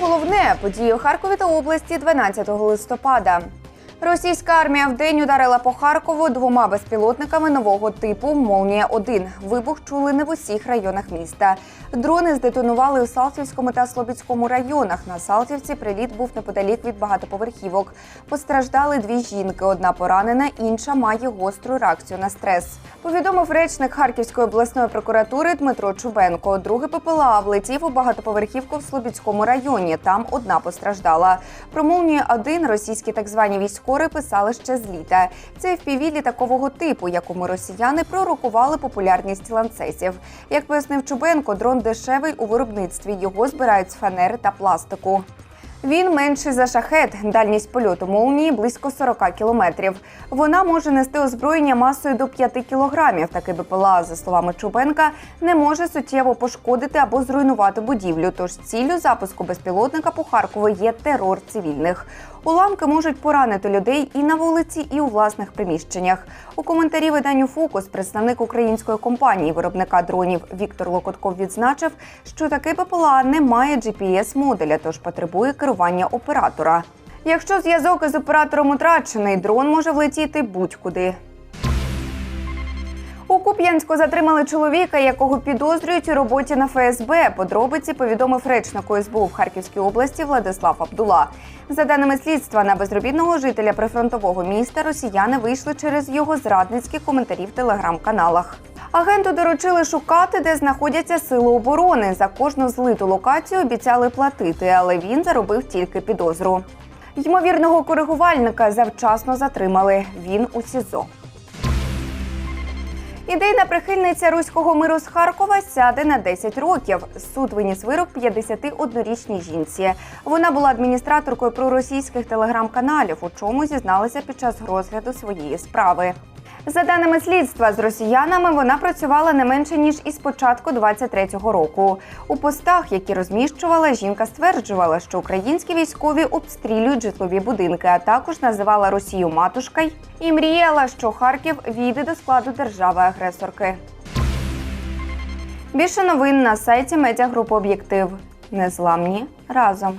головне події у Харкові та області 12 листопада. Російська армія вдень ударила по Харкову двома безпілотниками нового типу Молнія 1 Вибух чули не в усіх районах міста. Дрони здетонували у Салтівському та Слобідському районах. На Салтівці приліт був неподалік від багатоповерхівок. Постраждали дві жінки. Одна поранена, інша має гостру реакцію на стрес. Повідомив речник Харківської обласної прокуратури Дмитро Чубенко. Другий ППЛА влетів у багатоповерхівку в Слобідському районі. Там одна постраждала. Про молнію 1 російські так звані військові писали ще з літа. Це впіві літакового типу, якому росіяни пророкували популярність ланцесів. Як пояснив Чубенко, дрон дешевий у виробництві. Його збирають з фанери та пластику. Він менший за шахет. Дальність польоту молнії близько 40 кілометрів. Вона може нести озброєння масою до 5 кілограмів. Такий БПЛА, за словами Чубенка, не може суттєво пошкодити або зруйнувати будівлю. Тож ціллю запуску безпілотника по Харкову є терор цивільних. Уламки можуть поранити людей і на вулиці, і у власних приміщеннях. У коментарі виданню Фокус представник української компанії виробника дронів Віктор Локотков відзначив, що такий ППЛА не має GPS-модуля, тож потребує керування оператора. Якщо зв'язок із оператором утрачений, дрон може влетіти будь-куди. Куп'янську затримали чоловіка, якого підозрюють у роботі на ФСБ. Подробиці повідомив речник СБУ в Харківській області Владислав Абдула. За даними слідства, на безробітного жителя прифронтового міста росіяни вийшли через його зрадницькі коментарі в телеграм-каналах. Агенту доручили шукати, де знаходяться сили оборони. За кожну злиту локацію обіцяли платити, але він заробив тільки підозру. Ймовірного коригувальника завчасно затримали. Він у СІЗО. Ідейна прихильниця руського миру з Харкова сяде на 10 років. Суд виніс вирок 51-річній жінці. Вона була адміністраторкою проросійських телеграм-каналів, у чому зізналася під час розгляду своєї справи. За даними слідства, з росіянами вона працювала не менше ніж із початку 23-го року. У постах, які розміщувала, жінка стверджувала, що українські військові обстрілюють житлові будинки, а також називала Росію матушкою і мріяла, що Харків війде до складу держави-агресорки. Більше новин на сайті медіагрупи Об'єктив. Незламні разом.